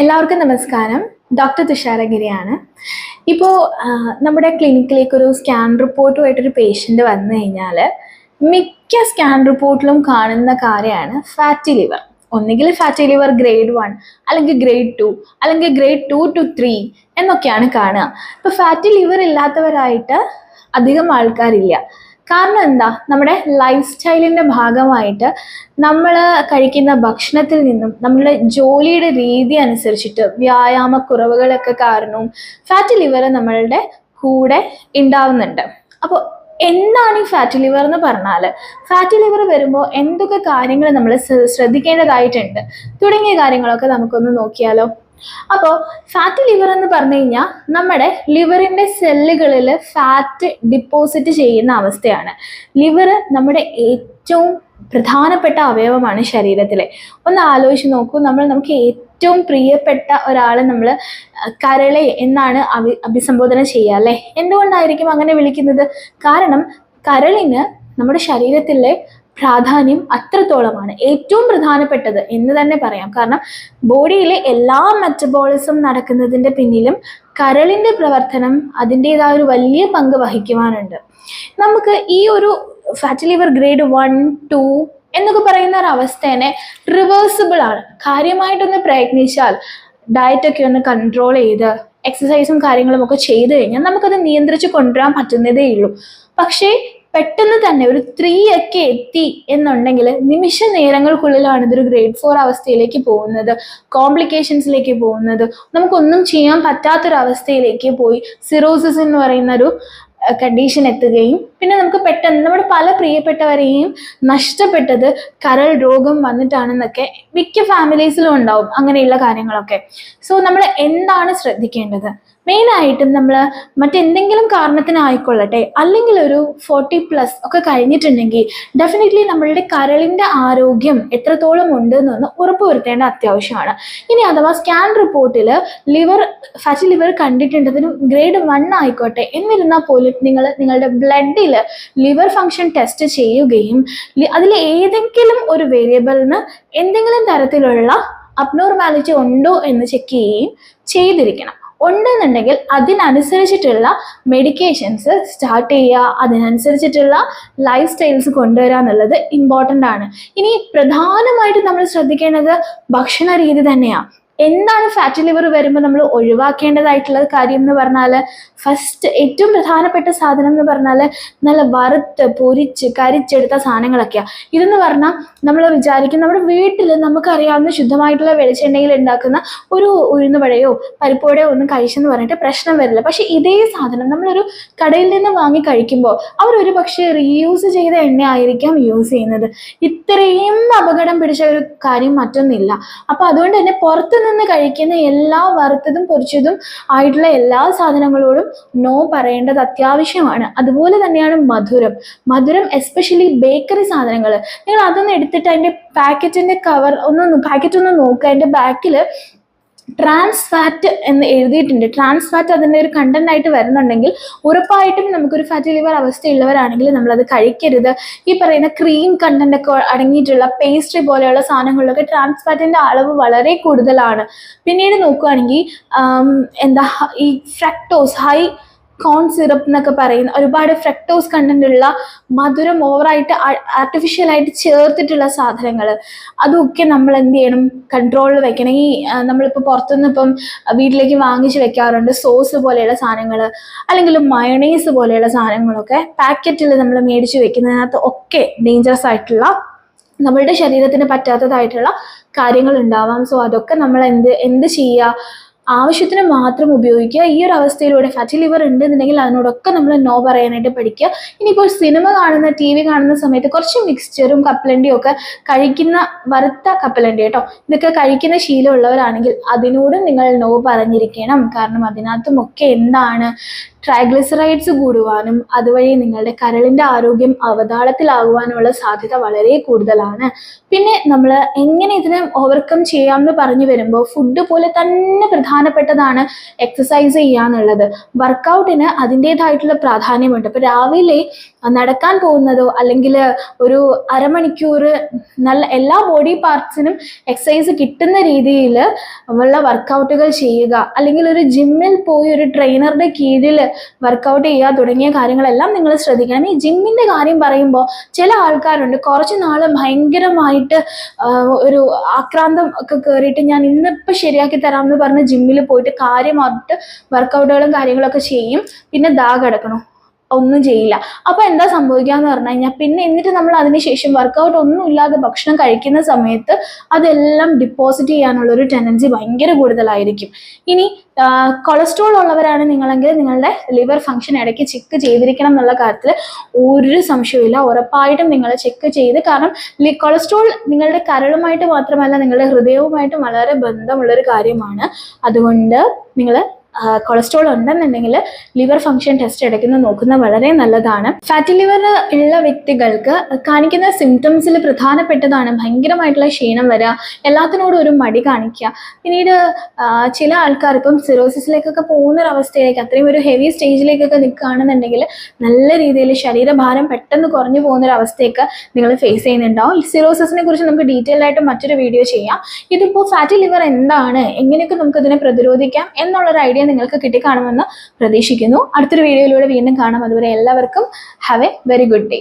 എല്ലാവർക്കും നമസ്കാരം. ഡോക്ടർ തുഷാരഗിരിയാണ് ഇപ്പോൾ നമ്മുടെ ക്ലിനിക്കിലേക്ക് ഒരു സ്കാൻ റിപ്പോർട്ടുമായിട്ടൊരു പേഷ്യന്റ് വന്നു കഴിഞ്ഞാൽ മിക്ക സ്കാൻ റിപ്പോർട്ടിലും കാണുന്ന കാര്യമാണ് ഫാറ്റി ലിവർ ഒന്നുകിൽ ഫാറ്റി ലിവർ ഗ്രേഡ് വൺ അല്ലെങ്കിൽ ഗ്രേഡ് ടു അല്ലെങ്കിൽ ഗ്രേഡ് ടു ടു ത്രീ എന്നൊക്കെയാണ് കാണുക. ഇപ്പോൾ ഫാറ്റി ലിവർ ഇല്ലാത്തവരായിട്ട് അധികം ആൾക്കാരില്ല. കാരണം എന്താ? നമ്മുടെ ലൈഫ് സ്റ്റൈലിന്റെ ഭാഗമായിട്ട് നമ്മൾ കഴിക്കുന്ന ഭക്ഷണത്തിൽ നിന്നും നമ്മുടെ ജോലിയുടെ രീതി അനുസരിച്ചിട്ട് വ്യായാമക്കുറവുകളൊക്കെ കാരണവും ഫാറ്റ് ലിവർ നമ്മളുടെ കൂടെ ഉണ്ടാവുന്നുണ്ട് അപ്പോൾ എന്താണ് ഈ ഫാറ്റ് ലിവർ എന്ന് പറഞ്ഞാൽ ഫാറ്റ് ലിവർ വരുമ്പോൾ എന്തൊക്കെ കാര്യങ്ങൾ നമ്മൾ ശ്രദ്ധിക്കേണ്ടതായിട്ടുണ്ട്? തുടങ്ങിയ കാര്യങ്ങളൊക്കെ നമുക്കൊന്ന് നോക്കിയാലോ? അപ്പോൾ ഫാറ്റ് ലിവർ എന്ന് പറഞ്ഞു കഴിഞ്ഞാൽ നമ്മുടെ ലിവറിന്റെ സെല്ലുകളിൽ ഫാറ്റ് ഡിപ്പോസിറ്റ് ചെയ്യുന്ന അവസ്ഥയാണ്. ലിവർ നമ്മുടെ ഏറ്റവും പ്രധാനപ്പെട്ട അവയവമാണ് ശരീരത്തിലെ. ഒന്ന് ആലോചിച്ച് നോക്കൂ നമ്മൾ നമുക്ക് ഏറ്റവും പ്രിയപ്പെട്ട ഒരാളെ നമ്മൾ കരളെ എന്നാണ് അഭി അഭിസംബോധന ചെയ്യുക അല്ലേ? എന്തുകൊണ്ടായിരിക്കും അങ്ങനെ വിളിക്കുന്നത്? കാരണം കരളിന് നമ്മുടെ ശരീരത്തിലെ പ്രാധാന്യം അത്രത്തോളമാണ്. ഏറ്റവും പ്രധാനപ്പെട്ടത് എന്ന് തന്നെ പറയാം. കാരണം ബോഡിയിലെ എല്ലാ മെറ്റബോളിസം നടക്കുന്നതിന്റെ പിന്നിലും കരളിന്റെ പ്രവർത്തനം അതിന്റെതായ ഒരു വലിയ പങ്ക് വഹിക്കുവാനുണ്ട്. നമുക്ക് ഈ ഒരു fat liver grade one two എന്നൊക്കെ പറയുന്ന ഒരു അവസ്ഥേനെ റിവേഴ്സിബിൾ ആണ്. കാര്യമായിട്ടൊന്ന് പ്രയത്നിച്ചാൽ ഡയറ്റൊക്കെ ഒന്ന് കൺട്രോൾ ചെയ്ത് എക്സസൈസും കാര്യങ്ങളും ഒക്കെ ചെയ്തു കഴിഞ്ഞാൽ നമുക്കത് നിയന്ത്രിച്ച് കൊണ്ടുവരാൻ പറ്റുന്നതേ ഉള്ളൂ പക്ഷേ പെട്ടെന്ന് തന്നെ ഒരു ത്രീ ഒക്കെ എത്തി എന്നുണ്ടെങ്കിൽ നിമിഷ നേരങ്ങൾക്കുള്ളിലാണ് ഇതൊരു ഗ്രേഡ് ഫോർ അവസ്ഥയിലേക്ക് പോകുന്നത്. കോംപ്ലിക്കേഷൻസിലേക്ക് പോകുന്നത്. നമുക്കൊന്നും ചെയ്യാൻ പറ്റാത്തൊരവസ്ഥയിലേക്ക് പോയി. സിറോസിസ് എന്ന് പറയുന്ന ഒരു കണ്ടീഷൻ എത്തുകയും പിന്നെ നമുക്ക് പെട്ടെന്ന് നമ്മുടെ പല പ്രിയപ്പെട്ടവരെയും നഷ്ടപ്പെട്ടത് കരൾ രോഗം വന്നിട്ടാണെന്നൊക്കെ മിക്ക ഫാമിലീസിലും ഉണ്ടാവും അങ്ങനെയുള്ള കാര്യങ്ങളൊക്കെ. സോ നമ്മൾ എന്താണ് ശ്രദ്ധിക്കേണ്ടത്? മെയിനായിട്ടും നമ്മൾ മറ്റെന്തെങ്കിലും കാരണത്തിനായിക്കൊള്ളട്ടെ അല്ലെങ്കിൽ ഒരു ഫോർട്ടി പ്ലസ് ഒക്കെ കഴിഞ്ഞിട്ടുണ്ടെങ്കിൽ ഡെഫിനറ്റ്ലി നമ്മളുടെ കരളിന്റെ ആരോഗ്യം എത്രത്തോളം ഉണ്ട് എന്നൊന്ന് ഉറപ്പുവരുത്തേണ്ട അത്യാവശ്യമാണ്. ഇനി അഥവാ സ്കാൻ റിപ്പോർട്ടിൽ ലിവർ ഫാറ്റി ലിവർ കണ്ടിട്ടുണ്ടതിന് ഗ്രേഡ് വൺ ആയിക്കോട്ടെ എന്നിരുന്നാൽ പോലും നിങ്ങൾ നിങ്ങളുടെ ബ്ലഡിൽ ലിവർ ഫങ്ഷൻ ടെസ്റ്റ് ചെയ്യുകയും അതിൽ ഏതെങ്കിലും ഒരു വേരിയബിളിന് എന്തെങ്കിലും തരത്തിലുള്ള അബ്നോർമാലിറ്റി ഉണ്ടോ എന്ന് ചെക്ക് ചെയ്യുകയും ചെയ്തിരിക്കണം. ഉണ്ടെന്നുണ്ടെങ്കിൽ അതിനനുസരിച്ചിട്ടുള്ള മെഡിക്കേഷൻസ് സ്റ്റാർട്ട് ചെയ്യുക അതിനനുസരിച്ചിട്ടുള്ള ലൈഫ് സ്റ്റൈൽസ് കൊണ്ടുവരിക എന്നുള്ളത് ഇമ്പോർട്ടന്റ് ആണ്. ഇനി പ്രധാനമായിട്ടും നമ്മൾ ശ്രദ്ധിക്കേണ്ടത് ഭക്ഷണ രീതി തന്നെയാണ് എന്താണ് ഫാറ്റി ലിവർ വരുമ്പോൾ നമ്മൾ ഒഴിവാക്കേണ്ടതായിട്ടുള്ള കാര്യം എന്ന് പറഞ്ഞാൽ ഫസ്റ്റ് ഏറ്റവും പ്രധാനപ്പെട്ട സാധനം എന്ന് പറഞ്ഞാൽ നല്ല വറുത്ത് പൊരിച്ച് കരിച്ചെടുത്ത സാധനങ്ങളൊക്കെയാണ് ഇതെന്ന് പറഞ്ഞാൽ നമ്മൾ വിചാരിക്കും നമ്മുടെ വീട്ടിൽ നമുക്കറിയാവുന്ന ശുദ്ധമായിട്ടുള്ള വെളിച്ചെണ്ണയിൽ ഉണ്ടാക്കുന്ന ഒരു ഉഴുന്നുവടയോ പരിപ്പോടയോ ഒന്നും കഴിച്ചെന്ന് പറഞ്ഞിട്ട് പ്രശ്നം വരില്ല. പക്ഷെ ഇതേ സാധനം നമ്മളൊരു കടയിൽ നിന്ന് വാങ്ങി കഴിക്കുമ്പോൾ അവർ ഒരു പക്ഷേ റീയൂസ് ചെയ്ത എണ്ണ ആയിരിക്കാം യൂസ് ചെയ്യുന്നത്. ഇത്രയും അപകടം പിടിച്ച ഒരു കാര്യം മറ്റൊന്നില്ല അപ്പൊ അതുകൊണ്ട് തന്നെ പുറത്തു നിന്ന് കഴിക്കുന്ന എല്ലാ വറുത്തതും പൊരിച്ചതും ആയിട്ടുള്ള എല്ലാ സാധനങ്ങളോടും നോ പറയേണ്ടത് അത്യാവശ്യമാണ്. അതുപോലെ തന്നെയാണ് മധുരം. മധുരം എസ്പെഷ്യലി ബേക്കറി സാധനങ്ങൾ നിങ്ങൾ അതൊന്ന് എടുത്തിട്ട് അതിന്റെ പാക്കറ്റിന്റെ കവർ ഒന്ന് പാക്കറ്റ് ഒന്ന് നോക്കുക അതിന്റെ ബാക്കിൽ ട്രാൻസ് ഫാറ്റ് എന്ന് എഴുതിയിട്ടുണ്ട്. ട്രാൻസ് ഫാറ്റ് അതിന്റെ ഒരു കണ്ടന്റ് ആയിട്ട് വരുന്നുണ്ടെങ്കിൽ ഉറപ്പായിട്ടും നമുക്കൊരു ഫാറ്റി ലിവർ അവസ്ഥയുള്ളവരാണെങ്കിൽ നമ്മളത് കഴിക്കരുത്. ഈ പറയുന്ന ക്രീം കണ്ടന്റ് ഒക്കെ അടങ്ങിയിട്ടുള്ള പേസ്ട്രി പോലെയുള്ള സാധനങ്ങളിലൊക്കെ ട്രാൻസ് ഫാറ്റിന്റെ അളവ് വളരെ കൂടുതലാണ്. പിന്നീട് നോക്കുകയാണെങ്കിൽ എന്താ ഈ ഫ്രക്ടോസ് ഹൈ കോൺ സിറപ്പ് എന്നൊക്കെ പറയുന്ന ഒരുപാട് ഫ്രക്ടോസ് കണ്ടന്റ് ഉള്ള മധുരം ഓവറായിട്ട് ആർട്ടിഫിഷ്യലായിട്ട് ചേർത്തിട്ടുള്ള സാധനങ്ങൾ അതൊക്കെ നമ്മൾ എന്ത് ചെയ്യണം? കൺട്രോളിൽ വെക്കണം. ഈ നമ്മളിപ്പോൾ പുറത്തുനിന്ന് ഇപ്പം വീട്ടിലേക്ക് വാങ്ങിച്ച് വെക്കാറുണ്ട് സോസ് പോലെയുള്ള സാധനങ്ങൾ അല്ലെങ്കിൽ മയണൈസ് പോലെയുള്ള സാധനങ്ങളൊക്കെ പാക്കറ്റിൽ നമ്മൾ മേടിച്ച് വെക്കുന്നതിനകത്ത് ഒക്കെ ഡേഞ്ചറസ് ആയിട്ടുള്ള നമ്മളുടെ ശരീരത്തിന് പറ്റാത്തതായിട്ടുള്ള കാര്യങ്ങൾ ഉണ്ടാവാം. സോ അതൊക്കെ നമ്മൾ എന്ത് എന്ത് ചെയ്യുക ആവശ്യത്തിന് മാത്രം ഉപയോഗിക്കുക. ഈ ഒരു അവസ്ഥയിലൂടെ ഫാറ്റി ലിവർ ഉണ്ട് ഉണ്ടെന്നുണ്ടെങ്കിൽ അതിനോടൊക്കെ നമ്മൾ നോ പറയാനായിട്ട് പഠിക്കുക. ഇനിയിപ്പോൾ സിനിമ കാണുന്ന ടി വി കാണുന്ന സമയത്ത് കുറച്ച് മിക്സ്ചറും കപ്പലണ്ടിയും ഒക്കെ കഴിക്കുന്ന വറുത്ത കപ്പലണ്ടി കേട്ടോ. ഇതൊക്കെ കഴിക്കുന്ന ശീലമുള്ളവരാണെങ്കിൽ അതിനോടും നിങ്ങൾ നോ പറഞ്ഞിരിക്കണം. കാരണം അതിനകത്തുമൊക്കെ എന്താണ് ട്രൈഗ്ലിസറൈഡ്സ് കൂടുവാനും അതുവഴി നിങ്ങളുടെ കരളിന്റെ ആരോഗ്യം അവതാളത്തിലാകുവാനുള്ള സാധ്യത വളരെ കൂടുതലാണ്. പിന്നെ നമ്മൾ എങ്ങനെ ഇതിനെ ഓവർകം ചെയ്യാമെന്ന് പറഞ്ഞു വരുമ്പോൾ ഫുഡ് പോലെ തന്നെ പ്രധാനപ്പെട്ടതാണ് എക്സസൈസ് ചെയ്യാന്നുള്ളത് വർക്കൗട്ടിന് അതിന്റേതായിട്ടുള്ള പ്രാധാന്യമുണ്ട്. അപ്പോൾ രാവിലെ നടക്കാൻ പോകുന്നതോ അല്ലെങ്കിൽ ഒരു അരമണിക്കൂർ നല്ല എല്ലാ ബോഡി പാർട്സിനും എക്സസൈസ് കിട്ടുന്ന രീതിയിൽ ഉള്ള വർക്കൗട്ടുകൾ ചെയ്യുക. അല്ലെങ്കിൽ ഒരു ജിമ്മിൽ പോയി ഒരു ട്രെയിനറുടെ കീഴിൽ വർക്കൗട്ട് ചെയ്യുക തുടങ്ങിയ കാര്യങ്ങളെല്ലാം നിങ്ങൾ ശ്രദ്ധിക്കണം. ഈ ജിമ്മിന്റെ കാര്യം പറയുമ്പോൾ ചില ആൾക്കാരുണ്ട്. കുറച്ച് നാൾ ഭയങ്കരമായിട്ട് ഒരു ആക്രാന്തം ഒക്കെ കയറിയിട്ട് ഞാൻ ഇന്നിപ്പോൾ ശരിയാക്കി തരാം എന്ന് പറഞ്ഞ് ജിമ്മിൽ പോയിട്ട് കാര്യമായിട്ട് വർക്കൗട്ടുകളും കാര്യങ്ങളൊക്കെ ചെയ്യും. പിന്നെ ദാ കിടക്കണം. ഒന്നും ചെയ്യില്ല. അപ്പോൾ എന്താ സംഭവിക്കുക എന്ന് പറഞ്ഞു കഴിഞ്ഞാൽ പിന്നെ എന്നിട്ട് നമ്മൾ അതിനുശേഷം വർക്കൗട്ട് ഒന്നും ഇല്ലാതെ ഭക്ഷണം കഴിക്കുന്ന സമയത്ത് അതെല്ലാം ഡിപ്പോസിറ്റ് ചെയ്യാനുള്ള ഒരു ടെൻഡൻസി ഭയങ്കര കൂടുതലായിരിക്കും. ഇനി കൊളസ്ട്രോൾ ഉള്ളവരാണ് നിങ്ങളെങ്കിൽ നിങ്ങളുടെ ലിവർ ഫംഗ്ഷൻ ഇടയ്ക്ക് ചെക്ക് ചെയ്തിരിക്കണം എന്നുള്ള കാര്യത്തിൽ ഒരു സംശയമില്ല ഉറപ്പായിട്ടും നിങ്ങൾ ചെക്ക് ചെയ്ത് കാരണം കൊളസ്ട്രോൾ നിങ്ങളുടെ കരളുമായിട്ട് മാത്രമല്ല നിങ്ങളുടെ ഹൃദയവുമായിട്ടും വളരെ ബന്ധമുള്ളൊരു കാര്യമാണ്. അതുകൊണ്ട് നിങ്ങൾ കൊളസ്ട്രോൾ ഉണ്ടെന്നുണ്ടെങ്കിൽ ലിവർ ഫംഗ്ഷൻ ടെസ്റ്റ് എടുക്കുന്ന നോക്കുന്നത് വളരെ നല്ലതാണ്. ഫാറ്റി ലിവർ ഉള്ള വ്യക്തികൾക്ക് കാണിക്കുന്ന സിംറ്റംസിൽ പ്രധാനപ്പെട്ടതാണ്. ഭയങ്കരമായിട്ടുള്ള ക്ഷീണം വരിക എല്ലാത്തിനോടും ഒരു മടി കാണിക്കുക പിന്നീട് ചില ആൾക്കാർ ഇപ്പം സിറോസിസിലേക്കൊക്കെ പോകുന്ന ഒരു അവസ്ഥയിലേക്ക് അത്രയും ഒരു ഹെവി സ്റ്റേജിലേക്കൊക്കെ നിൽക്കുകയാണെന്നുണ്ടെങ്കിൽ നല്ല രീതിയിൽ ശരീരഭാരം പെട്ടെന്ന് കുറഞ്ഞു പോകുന്ന ഒരു അവസ്ഥയൊക്കെ നിങ്ങൾ ഫേസ് ചെയ്യുന്നുണ്ടാവും സിറോസിസിനെ കുറിച്ച് നമുക്ക് ഡീറ്റെയിൽ ആയിട്ട് മറ്റൊരു വീഡിയോ ചെയ്യാം. ഇതിപ്പോൾ ഫാറ്റി ലിവർ എന്താണ്? എങ്ങനെയൊക്കെ നമുക്ക് ഇതിനെ പ്രതിരോധിക്കാം? എന്നുള്ളൊരു ഐഡിയ നിങ്ങൾക്ക് കിട്ടിക്കാണുമെന്ന് പ്രതീക്ഷിക്കുന്നു. അടുത്തൊരു വീഡിയോയിലൂടെ വീണ്ടും കാണാം. അതുവരെ എല്ലാവർക്കും have a very good day